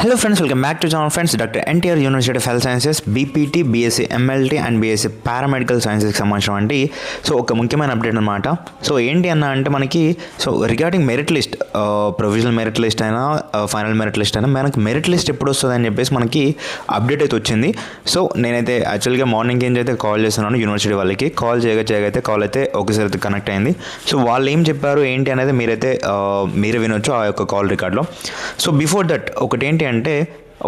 Hello friends welcome back to channel friends doctor NTR university of health sciences BPT BSc MLT and BSc paramedical సైన్సెస్కి సంబంధించినటువంటి so ఒక ముఖ్యమైన update అనమాట so ఏంటి అన్న అంటే మనకి so regarding merit list provisional merit list అయినా final merit list అయినా మనకి మెరిట్ లిస్ట్ ఎప్పుడు వస్తుంది అని చెప్పేసి మనకి అప్డేట్ అయితే వచ్చింది. సో నేనైతే యాక్చువల్గా మార్నింగ్ ఏం అయితే కాల్ చేస్తున్నాను యూనివర్సిటీ వాళ్ళకి కాల్ చేయగా చేయగైతే కాల్ అయితే ఒకసారి అయితే కనెక్ట్ అయింది. సో వాళ్ళు ఏం చెప్పారు ఏంటి అనేది మీరైతే uh, మీరే వినొచ్చు ఆ యొక్క కాల్ రికార్డ్లో సో బిఫోర్ దట్ ఒకటి ఏంటి అంటే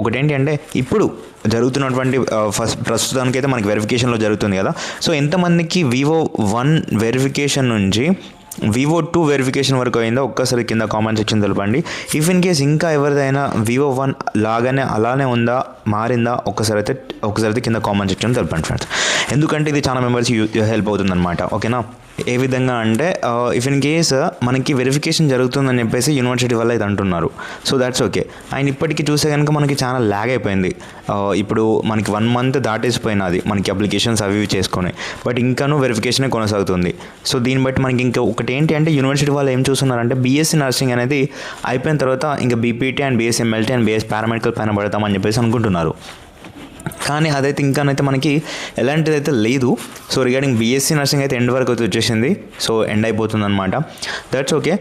ఒకటేంటి అంటే ఇప్పుడు జరుగుతున్నటువంటి ఫస్ట్ ప్రస్తుతానికైతే మనకి వెరిఫికేషన్లో జరుగుతుంది కదా. సో ఎంతమందికి వివో వన్ వెరిఫికేషన్ నుంచి వివో టూ వెరిఫికేషన్ వరకు అయిందో ఒక్కసారి కింద కామెంట్ సెక్షన్ తెలపండి. ఇఫ్ ఇన్ కేస్ ఇంకా ఎవరిదైనా వివో వన్ లాగానే అలానే ఉందా మారిందా ఒక్కసారి అయితే ఒకసారి అయితే కింద కామెంట్ సెక్షన్ తెలపండి ఫ్రెండ్స్ ఎందుకంటే ఇది చాలా మెంబర్స్ హెల్ప్ అవుతుంది అనమాట ఓకేనా? ఏ విధంగా అంటే ఇఫ్ ఇన్ కేస్ మనకి వెరిఫికేషన్ జరుగుతుందని చెప్పేసి యూనివర్సిటీ వల్ల ఇది అంటున్నారు. సో దాట్స్ ఓకే అండ్ ఇప్పటికీ చూసే కనుక మనకి చాలా ల్యాగ్ అయిపోయింది. ఇప్పుడు మనకి వన్ మంత్ దాటేసిపోయినది మనకి అప్లికేషన్స్ అవి ఇవి చేసుకొని. బట్ ఇంకానూ వెరిఫికేషనే కొనసాగుతుంది. సో దీన్ని బట్టి మనకి ఇంకా ఒకటి ఏంటి అంటే యూనివర్సిటీ వాళ్ళు ఏం చూస్తున్నారంటే బీఎస్సీ నర్సింగ్ అనేది అయిపోయిన తర్వాత ఇంకా BPT and BS MLT and BS paramedical పైన పడతామని చెప్పేసి అనుకుంటున్నారు. కానీ అదైతే ఇంకానైతే మనకి ఎలాంటిది అయితే లేదు. సో రిగార్డింగ్ బీఎస్సీ నర్సింగ్ అయితే ఎండ్ వరకు అయితే వచ్చేసింది. సో ఎండ్ అయిపోతుంది అనమాట దట్స్ ఓకే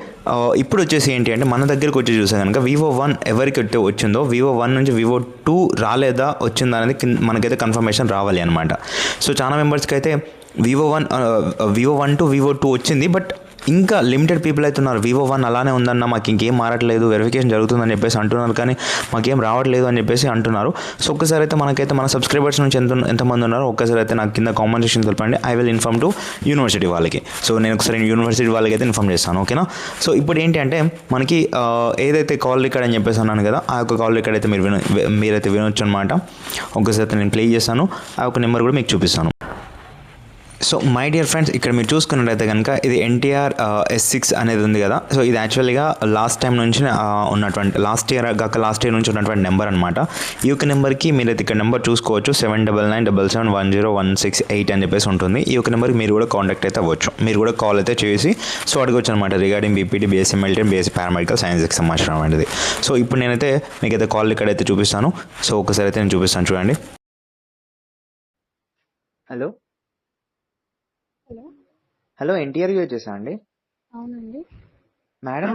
ఇప్పుడు వచ్చేసి ఏంటి అంటే మన దగ్గరకు వచ్చి చూసే కనుక వివో వన్ ఎవరికి అయితే వచ్చిందో వివో వన్ నుంచి వివో టూ రాలేదా వచ్చిందా అనేది కింద- మనకైతే కన్ఫర్మేషన్ రావాలి అనమాట సో చాలా మెంబర్స్కి అయితే viva one viva one to viva two వచ్చింది బట్ ఇంకా లిమిటెడ్ పీపుల్ అయితే ఉన్నారు వివో వన్ అలానే ఉందన్న మాకు ఇంకేం మారట్లేదు వెరిఫికేషన్ జరుగుతుందని చెప్పేసి అంటున్నారు కానీ మాకేం రావట్లేదు అని చెప్పేసి అంటున్నారు. సో ఒక్కసారి అయితే మనకైతే మన సబ్స్క్రైబర్స్ నుంచి ఎంత ఎంతమంది ఉన్నారో ఒక్కసారి అయితే నాకు కింద కామెంట్ సెక్షన్ తెలపండి. I will inform to university వాళ్ళకి. సో నేను ఒకసారి యూనివర్సిటీ వాళ్ళకి అయితే ఇన్ఫార్మ్ చేస్తాను ఓకేనా సో ఇప్పుడు ఏంటి అంటే మనకి ఏదైతే కాల్ రికార్డ్ అని చెప్పేసి అన్నాను కదా ఆ యొక్క కాల్ రికార్డ్ అయితే మీరు విన మీరైతే వినొచ్చు అనమాట ఒక్కసారి అయితే నేను ప్లే చేస్తాను. ఆ యొక్క నెంబర్ కూడా మీకు చూపిస్తాను. సో మై డియర్ ఫ్రెండ్స్ ఇక్కడ మీరు చూసుకున్నట్టయితే కనుక ఇది ఎన్టీఆర్ ఎస్ సిక్స్ అనేది ఉంది కదా. సో ఇది యాక్చువల్గా లాస్ట్ టైం నుంచి ఉన్నటువంటి లాస్ట్ ఇయర్ కాక లాస్ట్ ఇయర్ నుంచి ఉన్నటువంటి నెంబర్ అనమాట ఈ యొక్క నెంబర్కి అయితే ఇక్కడ నెంబర్ చూసుకోవచ్చు. Seven double nine double seven one zero one six eight అని చెప్పేసి ఉంటుంది. ఈ యొక్క నెంబర్కి మీరు కూడా కాంటాక్ట్ అయితే అవ్వచ్చు. మీరు కూడా కాల్ అయితే చేసి సో అడగవచ్చు అనమాట regarding BPT BS MLT BSc paramedical సైన్స్కి సంబంధించినటువంటిది సో ఇప్పుడు నేనైతే మీకైతే కాల్ ఇక్కడ అయితే చూపిస్తాను. సో ఒకసారి అయితే నేను చూపిస్తాను చూడండి. హలో హలో ఎన్టీఆర్ వచ్చేసా అండి? అవునండి. మేడం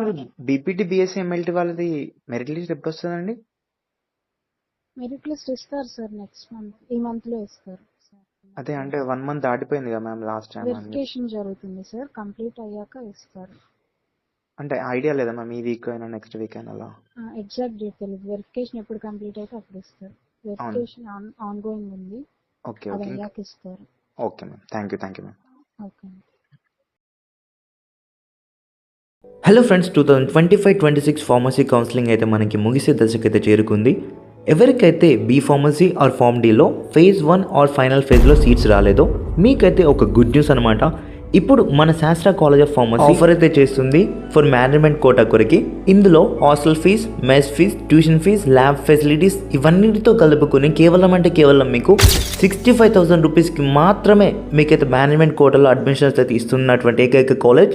బీపీటీ బీఎస్సీ ఎంఎల్టీ వాళ్ళది మెరిట్ లిస్ట్ ఎప్పుడు వస్తుందండి? మెరిట్ లిస్ట్ ఇస్తారు సార్ నెక్స్ట్ మంత్ ఈ మంత్లో ఇస్తారు అదే అంటే వన్ మంత్ దాటిపోయింది కదా మ్యామ్ లాస్ట్ టైం వెరిఫికేషన్ జరుగుతుంది సార్ కంప్లీట్ అయ్యాక ఇస్తారు. అంటే ఐడియా లేదా మ్యామ్ ఈ వీక్ అయినా నెక్స్ట్ వీక్ అయినా అలా? ఎగ్జాక్ట్ డేట్ తెలియదు వెరిఫికేషన్ ఎప్పుడు కంప్లీట్ అయితే అప్పుడు ఇస్తారు. వెరిఫికేషన్ ఆన్ గోయింగ్ ఉంది. Okay okay. ఇస్తారు. Okay ma'am. Thank you thank you ma'am. Okay hello friends two thousand twenty five twenty six pharmacy counselling అయితే మనకి ముగిసే దశకు అయితే చేరుకుంది. ఎవరికైతే బీ ఫార్మసీ ఆర్ ఫార్మ్ డీలో ఫేజ్ వన్ ఆర్ ఫైనల్ ఫేజ్లో సీట్స్ రాలేదో మీకైతే ఒక గుడ్ న్యూస్ అనమాట ఇప్పుడు మన శాస్త్ర కాలేజ్ ఆఫ్ ఫార్మసీ ఆఫర్ అయితే చేస్తుంది ఫర్ మేనేజ్మెంట్ కోటా కొరకి. ఇందులో hostel fees mess fees tuition fees lab facilities ఇవన్నిటితో కలుపుకొని కేవలం అంటే కేవలం మీకు సిక్స్టీ ఫైవ్ థౌసండ్ రూపీస్కి మాత్రమే మీకైతే మేనేజ్మెంట్ కోటాలో అడ్మిషన్స్ అయితే ఇస్తున్నటువంటి ఏకైక కాలేజ్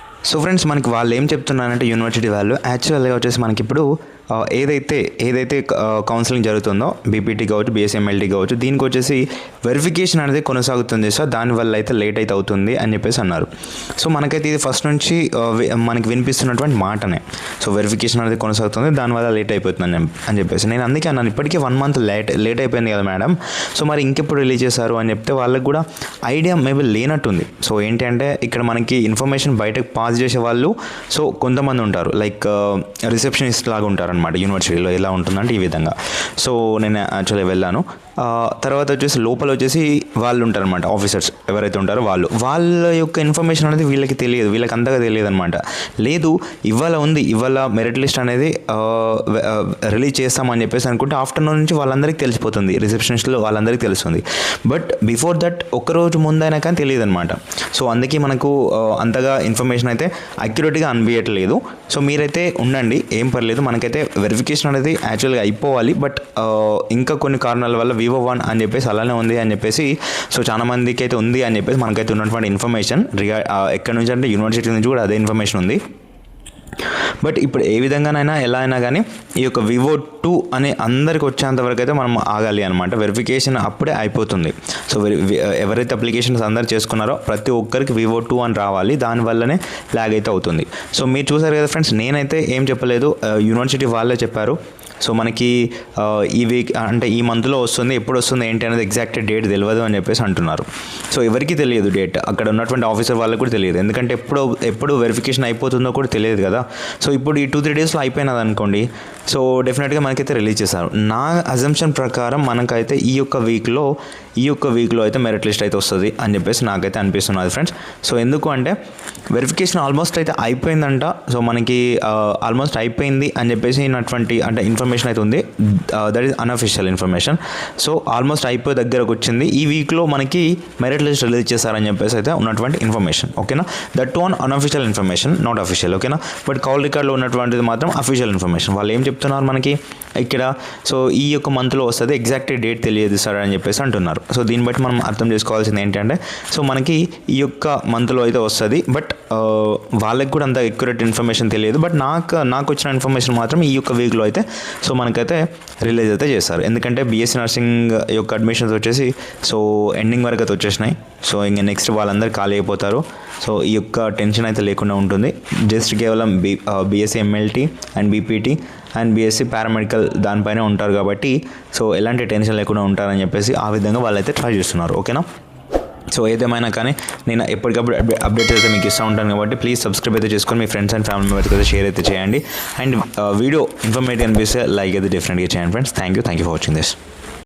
సో ఫ్రెండ్స్ మనకి వాళ్ళు ఏం చెప్తున్నారంటే యూనివర్సిటీ వాళ్ళు యాక్చువల్గా వచ్చేసి మనకి ఇప్పుడు ఏదైతే ఏదైతే కౌన్సిలింగ్ జరుగుతుందో బీపీటీ కావచ్చు బీఎస్ఎంఎల్టీ కావచ్చు దీనికి వచ్చేసి వెరిఫికేషన్ అనేది కొనసాగుతుంది. సో దానివల్ల అయితే లేట్ అయితే అవుతుంది అని చెప్పేసి అన్నారు. సో మనకైతే ఇది ఫస్ట్ నుంచి మనకి వినిపిస్తున్నటువంటి మాటనే. సో వెరిఫికేషన్ అనేది కొనసాగుతుంది దానివల్ల లేట్ అయిపోతుంది అని చెప్పేసి. నేను అందుకే అన్నాను ఇప్పటికే వన్ మంత్ లేట్ లేట్ అయిపోయింది కదా మేడం సో మరి ఇంకెప్పుడు రిలీజ్ చేశారు అని చెప్తే వాళ్ళకి కూడా ఐడియా మేబీ లేనట్టుంది. సో ఏంటంటే ఇక్కడ మనకి ఇన్ఫర్మేషన్ బయటకు పాస్ చేసే వాళ్ళు సో కొంతమంది ఉంటారు. లైక్ రిసెప్షనిస్ట్ లాగా ఉంటారు అనమాట యూనివర్సిటీలో ఎలా ఉంటుందంటే ఈ విధంగా. సో నేను యాక్చువల్లీ వెళ్ళాను. తర్వాత వచ్చేసి లోపల వచ్చేసి వాళ్ళు ఉంటారనమాట ఆఫీసర్స్ ఎవరైతే ఉంటారో వాళ్ళు. వాళ్ళ యొక్క ఇన్ఫర్మేషన్ అనేది వీళ్ళకి తెలియదు వీళ్ళకి అంతగా తెలియదు అనమాట లేదు ఇవాళ ఉంది ఇవాళ మెరిట్ లిస్ట్ అనేది రిలీజ్ చేస్తామని చెప్పేసి అనుకుంటే ఆఫ్టర్నూన్ నుంచి వాళ్ళందరికీ తెలిసిపోతుంది రిసెప్షనిస్ట్లో వాళ్ళందరికీ తెలుస్తుంది. బట్ బిఫోర్ దట్ ఒక్కరోజు ముందైనా కానీ తెలియదు అనమాట సో అందుకే మనకు అంతగా ఇన్ఫర్మేషన్ అయితే అక్యురేట్గా అనిపించట్లేదు సో మీరైతే ఉండండి ఏం పర్లేదు. మనకైతే వెరిఫికేషన్ అనేది యాక్చువల్గా అయిపోవాలి. బట్ ఇంకా కొన్ని కారణాల వల్ల వివో వన్ అని చెప్పేసి అలానే ఉంది అని చెప్పేసి సో చాలా మందికి అయితే ఉంది అని చెప్పేసి మనకైతే ఉన్నటువంటి ఇన్ఫర్మేషన్ రిగా ఎక్కడి నుంచి అంటే యూనివర్సిటీ నుంచి కూడా అదే ఇన్ఫర్మేషన్ ఉంది. బట్ ఇప్పుడు ఏ విధంగానైనా ఎలా అయినా కానీ ఈ యొక్క వివో టూ అనే అందరికి వచ్చేంత వరకు అయితే మనం ఆగాలి అనమాట వెరిఫికేషన్ అప్పుడే అయిపోతుంది. సో ఎవరైతే అప్లికేషన్స్ అందరు చేసుకున్నారో ప్రతి ఒక్కరికి వివో టూ అని రావాలి. దానివల్లనే ల్యాగ్ అయితే అవుతుంది. సో మీరు చూసారు కదా ఫ్రెండ్స్ నేనైతే ఏం చెప్పలేదు. యూనివర్సిటీ వాళ్ళే చెప్పారు. సో మనకి ఈ వీక్ అంటే ఈ మంత్లో వస్తుంది ఎప్పుడు వస్తుంది ఏంటి అనేది ఎగ్జాక్ట్ డేట్ తెలియదు అని చెప్పేసి అంటున్నారు. సో ఎవరికి తెలియదు డేట్ అక్కడ ఉన్నటువంటి ఆఫీసర్ వాళ్ళకి కూడా తెలియదు. ఎందుకంటే ఎప్పుడు ఎప్పుడు వెరిఫికేషన్ అయిపోతుందో కూడా తెలియదు కదా. సో ఇప్పుడు ఈ టూ త్రీ డేస్లో అయిపోయినది అనుకోండి. సో డెఫినెట్గా మనకైతే రిలీజ్ చేస్తారు నా అజంప్షన్ ప్రకారం మనకైతే ఈ యొక్క వీక్లో ఈ యొక్క వీక్లో అయితే మెరిట్ లిస్ట్ అయితే వస్తుంది అని చెప్పేసి నాకైతే అనిపిస్తున్నది ఫ్రెండ్స్ సో ఎందుకు అంటే వెరిఫికేషన్ ఆల్మోస్ట్ అయితే అయిపోయిందంట. సో మనకి ఆల్మోస్ట్ అయిపోయింది అని చెప్పేసి అటువంటి అంటే ఇన్ఫర్మేషన్ అయితే ఉంది. That is unofficial information so almost అయిపోయే దగ్గరకు వచ్చింది ఈ వీక్లో మనకి మెరిట్ లిస్ట్ రిలీజ్ చేస్తారని చెప్పేసి అయితే ఉన్నటువంటి ఇన్ఫర్మేషన్ ఓకేనా that one unofficial information not official ఓకేనా బట్ కాల్ రికార్డ్లో ఉన్నటువంటిది మాత్రం అఫీషియల్ ఇన్ఫర్మేషన్ వాళ్ళు ఏం చెప్తున్నారు మనకి? ఇక్కడ సో ఈ యొక్క మంత్లో వస్తుంది ఎగ్జాక్ట్ డేట్ తెలియదు సార్ అని చెప్పేసి అంటున్నారు. సో దీన్ని బట్టి మనం అర్థం చేసుకోవాల్సింది ఏంటంటే సో మనకి ఈ యొక్క మంత్లో అయితే వస్తుంది. బట్ uh, వాళ్ళకి కూడా అంత ఎక్యురేట్ ఇన్ఫర్మేషన్ తెలియదు. బట్ నాకు నాకు వచ్చిన ఇన్ఫర్మేషన్ మాత్రం ఈ యొక్క వీక్లో అయితే సో మనకైతే రిలీజ్ అయితే చేస్తారు ఎందుకంటే బీఎస్సీ నర్సింగ్ యొక్క అడ్మిషన్స్ వచ్చేసి సో ఎండింగ్ వరకు అయితే వచ్చేసినాయి. సో ఇంకా నెక్స్ట్ వాళ్ళందరూ ఖాళీ అయిపోతారు. సో ఈ యొక్క టెన్షన్ అయితే లేకుండా ఉంటుంది. జస్ట్ కేవలం B BSc MLT and BPT and BSc paramedical దానిపైనే ఉంటారు కాబట్టి సో ఎలాంటి టెన్షన్ లేకుండా ఉంటారని చెప్పేసి ఆ విధంగా వాళ్ళైతే ట్రై చేస్తున్నారు. ఓకేనా సో ఏదేమైనా కానీ నేను ఎప్పటికప్పుడు అప్డే- అయితే మీకు ఇస్తూ ఉంటాను కాబట్టి ప్లీజ్ సబ్స్క్రైబ్ అయితే చేసుకొని మీ ఫ్రెండ్స్ అండ్ ఫ్యామిలీ మెంబర్స్ అయితే షేర్ అయితే చేయండి. అండ్ వీడియో ఇన్ఫర్మేటివ్ అనిపిస్తే లైక్ అయితే డెఫినెట్గా చేయండి friends thank you thank you for watching this